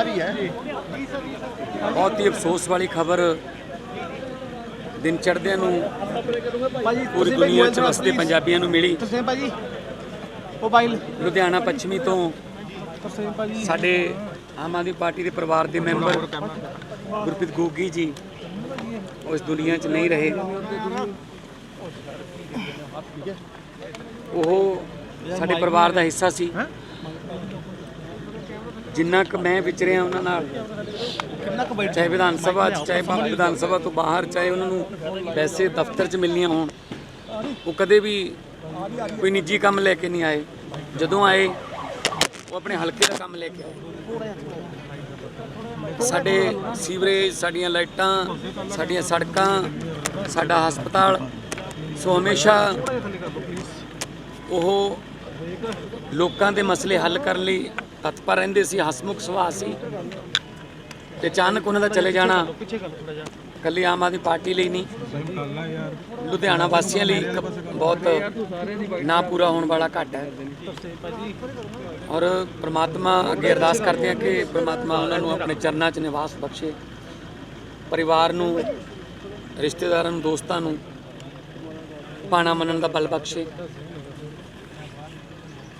ਆ ਰਹੀ ਹੈ। ਬਹੁਤ ਹੀ ਅਫਸੋਸ ਵਾਲੀ ਖਬਰ ਦਿਨ ਚੜ੍ਹਦਿਆਂ ਨੂੰ ਭਾਜੀ ਪੂਰੀ ਦੁਨੀਆ 'ਚ ਵਸਦੇ ਪੰਜਾਬੀਆਂ ਨੂੰ ਮਿਲੀ। ਤੁਸੀਂ ਭਾਜੀ ਮੋਬਾਈਲ। ਲੁਧਿਆਣਾ ਪੱਛਮੀ ਤੋਂ ਤੁਸੀਂ ਭਾਜੀ। ਸਾਡੇ ਆਮ ਆਦਮੀ ਪਾਰਟੀ ਦੇ ਪਰਿਵਾਰ ਦੇ ਮੈਂਬਰ ਗੁਰਪ੍ਰੀਤ ਗੋਗੀ ਜੀ ਉਹ ਇਸ ਦੁਨੀਆ 'ਚ ਨਹੀਂ ਰਹੇ। ਉਹ ਸਾਡੇ ਪਰਿਵਾਰ ਦਾ ਹਿੱਸਾ ਸੀ। ਜਿੰਨਾ ਕੁ ਮੈਂ ਵਿਚਰਿਆ ਉਹਨਾਂ ਨਾਲ ਕਿੰਨਾ ਕੁ ਬੈਠ ਚਾਹੇ ਵਿਧਾਨ ਸਭਾ 'ਚ ਚਾਹੇ ਬਾਹਰ ਵਿਧਾਨ ਸਭਾ ਤੋਂ ਬਾਹਰ ਚਾਹੇ ਉਹਨਾਂ ਨੂੰ ਵੈਸੇ ਦਫ਼ਤਰ 'ਚ ਮਿਲਣੀਆਂ ਹੋਣ ਉਹ ਕਦੇ ਵੀ ਕੋਈ ਨਿੱਜੀ ਕੰਮ ਲੈ ਕੇ ਨਹੀਂ ਆਏ। ਜਦੋਂ ਆਏ ਉਹ ਆਪਣੇ ਹਲਕੇ ਦਾ ਕੰਮ ਲੈ ਕੇ ਆਏ। ਸਾਡੇ ਸੀਵਰੇਜ ਸਾਡੀਆਂ ਲਾਈਟਾਂ ਸਾਡੀਆਂ ਸੜਕਾਂ ਸਾਡਾ ਹਸਪਤਾਲ ਸੋ ਹਮੇਸ਼ਾ ਉਹ ਲੋਕਾਂ ਦੇ ਮਸਲੇ ਹੱਲ ਕਰਨ ਲਈ ਤਤਪਰ ਰਹਿੰਦੇ ਸੀ, ਹਸਮੁਖ ਸੁਭਾਅ ਸੀ ਤੇ ਅਚਾਨਕ ਉਹਨਾਂ ਦਾ ਚਲੇ ਜਾਣਾ ਪਿੱਛੇ ਕੱਲੀ ਆਮ ਆਦਮੀ ਪਾਰਟੀ ਲਈ ਨਹੀਂ। ਲੁਧਿਆਣਾ ਵਾਸੀਆਂ ਲਈ ਬਹੁਤ ਨਾ ਪੂਰਾ ਹੋਣ ਵਾਲਾ ਘਾਟਾ ਹੈ। ਔਰ ਪ੍ਰਮਾਤਮਾ ਅੱਗੇ ਅਰਦਾਸ ਕਰਦੇ ਹਾਂ ਕਿ ਪ੍ਰਮਾਤਮਾ ਉਹਨਾਂ ਨੂੰ ਆਪਣੇ ਚਰਨਾਂ 'ਚ ਨਿਵਾਸ ਬਖਸ਼ੇ, ਪਰਿਵਾਰ ਨੂੰ, ਰਿਸ਼ਤੇਦਾਰਾਂ ਨੂੰ, ਦੋਸਤਾਂ ਨੂੰ, ਪਾਣਾ ਮੰਨਣ ਦਾ ਬਲ ਬਖਸ਼ੇ।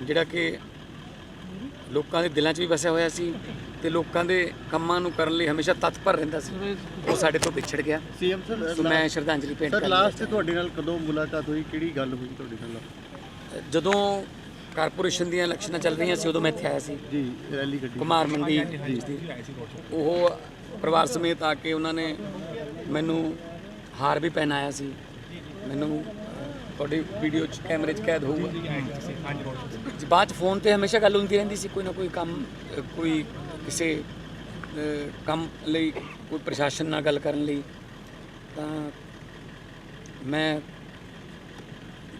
ਜਿਹੜਾ ਕਿ ਲੋਕਾਂ ਦੇ ਦਿਲਾਂ 'ਚ ਵੀ ਵਸਿਆ ਹੋਇਆ ਸੀ ਤੇ ਲੋਕਾਂ ਦੇ ਕੰਮਾਂ ਨੂੰ ਕਰਨ ਲਈ ਹਮੇਸ਼ਾ ਤਤਪਰ ਰਹਿੰਦਾ ਸੀ। ਉਹ ਸਾਡੇ ਤੋਂ ਵਿਛੜ ਗਿਆ। ਸੀਐਮ ਸਰ ਸੋ ਮੈਂ ਸ਼ਰਧਾਂਜਲੀ ਭੇਂਟ ਸਰ ਕਰਨੀ ਲਾਸਟ ਤੁਹਾਡੇ ਨਾਲ ਕਦੋਂ ਮੁਲਾਕਾਤ ਹੋਈ? ਕਿਹੜੀ ਗੱਲ ਹੋਈ ਤੁਹਾਡੇ ਨਾਲ? ਜਦੋਂ ਕਾਰਪੋਰੇਸ਼ਨ ਦੀਆਂ ਇਲੈਕਸ਼ਨਾਂ ਚੱਲ ਰਹੀਆਂ ਸੀ ਉਦੋਂ ਮੈਂ ਇੱਥੇ ਆਇਆ ਸੀ। ਜੀ ਰੈਲੀ ਗੱਡੀ ਕੁਮਾਰ ਮੰਡੀ ਉਹ ਪਰਿਵਾਰ ਸਮੇਤ ਆ ਕੇ ਉਹਨਾਂ ਨੇ ਮੈਨੂੰ ਹਾਰ ਵੀ ਪਹਿਨਾਇਆ ਸੀ। ਮੈਨੂੰ ਤੁਹਾਡੀ ਵੀਡੀਓ 'ਚ ਕੈਮਰੇ 'ਚ ਕੈਦ ਹੋਊਗਾ। ਜੀ, ਬਾਅਦ 'ਚ ਫੋਨ ਤੇ ਹਮੇਸ਼ਾ ਗੱਲ ਹੁੰਦੀ ਰਹਿੰਦੀ ਸੀ ਕੋਈ ਨਾ ਕੋਈ ਕੰਮ ਕੋਈ ਕਿਸੇ ਕੰਮ ਲਈ ਕੋਈ ਪ੍ਰਸ਼ਾਸਨ ਨਾਲ ਗੱਲ ਕਰਨ ਲਈ। ਤਾਂ ਮੈਂ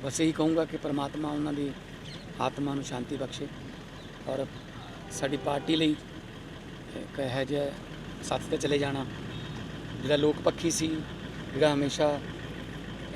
ਬਸ ਇਹੀ ਕਹੂੰਗਾ ਕਿ ਪ੍ਰਮਾਤਮਾ ਉਹਨਾਂ ਦੀ ਆਤਮਾ ਨੂੰ ਸ਼ਾਂਤੀ ਬਖਸ਼ੇ ਔਰ ਸਾਡੀ ਪਾਰਟੀ ਲਈ ਇੱਕ ਇਹੋ ਜਿਹਾ ਸਾਥ ਤੇ ਚਲੇ ਜਾਣਾ ਜਿਹੜਾ ਲੋਕ ਪੱਖੀ ਸੀ ਜਿਹੜਾ ਹਮੇਸ਼ਾ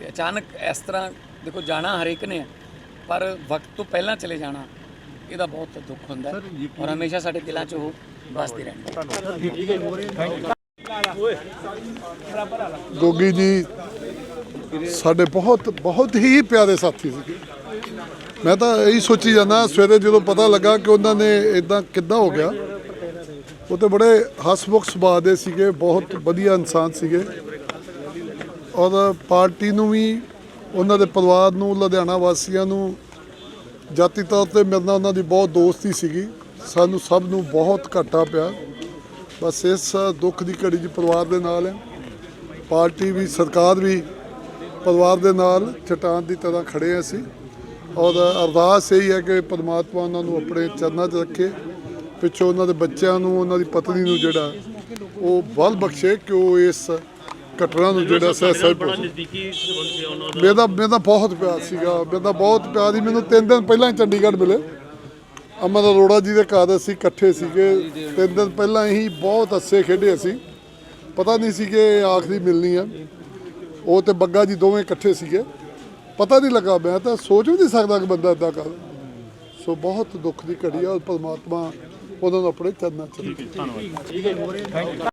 ਤੇ ਅਚਾਨਕ ਇਸ ਤਰ੍ਹਾਂ ਦੇਖੋ ਜਾਣਾ ਹਰੇਕ ਨੇ ਹੈ, ਪਰ ਵਕਤ ਤੋਂ ਪਹਿਲਾਂ ਚਲੇ ਜਾਣਾ ਇਹਦਾ ਬਹੁਤ ਦੁੱਖ ਹੁੰਦਾ ਹੈ ਔਰ ਹਮੇਸ਼ਾ ਸਾਡੇ ਦਿਲਾਂ 'ਚ ਉਹ ਵਸਦੇ ਰਹਿਣਗੇ ਗੋਗੀ ਜੀ ਸਾਡੇ ਬਹੁਤ ਬਹੁਤ ਹੀ ਪਿਆਰੇ ਸਾਥੀ ਸੀ। ਮੈਂ ਤਾਂ ਇਹੀ ਸੋਚੀ ਜਾਂਦਾ ਸਵੇਰੇ ਜਦੋਂ ਪਤਾ ਲੱਗਾ ਕਿ ਉਹਨਾਂ ਨੇ ਇਦਾਂ ਕਿੱਦਾਂ ਹੋ ਗਿਆ ਉਹ ਤੇ ਬੜੇ ਹਸਮੁਖ ਸੁਭਾਅ ਦੇ ਸੀਗੇ ਬਹੁਤ ਵਧੀਆ ਇਨਸਾਨ ਸੀਗੇ। ਔਰ ਪਾਰਟੀ ਨੂੰ ਵੀ, ਉਹਨਾਂ ਦੇ ਪਰਿਵਾਰ ਨੂੰ, ਲੁਧਿਆਣਾ ਵਾਸੀਆਂ ਨੂੰ, ਜਾਤੀ ਤੌਰ ਤੇ ਮੇਰੇ ਨਾਲ ਉਹਨਾਂ ਦੀ ਬਹੁਤ ਦੋਸਤੀ ਸੀਗੀ। ਸਾਨੂੰ ਸਭ ਨੂੰ ਬਹੁਤ ਘਾਟਾ ਪਿਆ। ਬਸ ਇਸ ਦੁੱਖ ਦੀ ਘੜੀ 'ਚ ਪਰਿਵਾਰ ਦੇ ਨਾਲ ਹੈ। ਪਾਰਟੀ ਵੀ, ਸਰਕਾਰ ਵੀ ਪਰਿਵਾਰ ਦੇ ਨਾਲ ਚਟਾਨ ਦੀ ਤਰ੍ਹਾਂ ਖੜੇ ਹਾਂ ਅਸੀਂ। ਔਰ ਅਰਦਾਸ ਇਹੀ ਹੈ ਕਿ ਪਰਮਾਤਮਾ ਉਹਨਾਂ ਨੂੰ ਆਪਣੇ ਚਰਨਾਂ 'ਚ ਰੱਖੇ। ਪਿੱਛੋਂ ਉਹਨਾਂ ਦੇ ਬੱਚਿਆਂ ਨੂੰ, ਉਹਨਾਂ ਦੀ ਪਤਨੀ ਨੂੰ ਜਿਹੜਾ, ਉਹ ਬਲ ਬਖਸ਼ੇ ਕਿ ਉਹ ਇਸ ਘਟਨਾ ਨੂੰ ਜਿਹੜਾ ਸਹਿ ਸਹਿ ਬੜਾ ਨਜ਼ਦੀਕੀ ਸੰਬੰਧ ਸੀ ਉਹਨਾਂ ਦਾ। ਮੇਰਾ ਮੇਰਾ ਬਹੁਤ ਪਿਆਰ ਸੀਗਾ। ਮੇਰਾ ਬਹੁਤ ਪਿਆਰ ਸੀ। ਮੈਨੂੰ ਤਿੰਨ ਦਿਨ ਪਹਿਲਾਂ ਹੀ ਚੰਡੀਗੜ੍ਹ ਮਿਲੇ। ਅਮਰ ਅਰੋੜਾ ਜੀ ਦੇ ਘਰ ਅਸੀਂ ਇਕੱਠੇ ਸੀਗੇ। ਤਿੰਨ ਦਿਨ ਪਹਿਲਾਂ ਹੀ ਬਹੁਤ ਹੱਸੇ ਖੇਡੇ ਅਸੀਂ। ਪਤਾ ਨਹੀਂ ਸੀ ਕਿ ਆਖਰੀ ਮਿਲਣੀ ਆ। ਉਹ ਤੇ ਬੱਗਾ ਜੀ ਦੋਵੇਂ ਇਕੱਠੇ ਸੀਗੇ। ਪਤਾ ਨਹੀਂ ਲੱਗਾ। ਮੈਂ ਤਾਂ ਸੋਚ ਵੀ ਨਹੀਂ ਸਕਦਾ ਕਿ ਬੰਦਾ ਇਦਾਂ ਕਰ। ਸੋ ਬਹੁਤ ਦੁੱਖ ਦੀ ਘੜੀ ਆ। ਪਰਮਾਤਮਾ ਉਹਨਾਂ ਨੂੰ ਆਪਣੇ ਚਰਨਾਂ ਚ ਰੱਖੇ।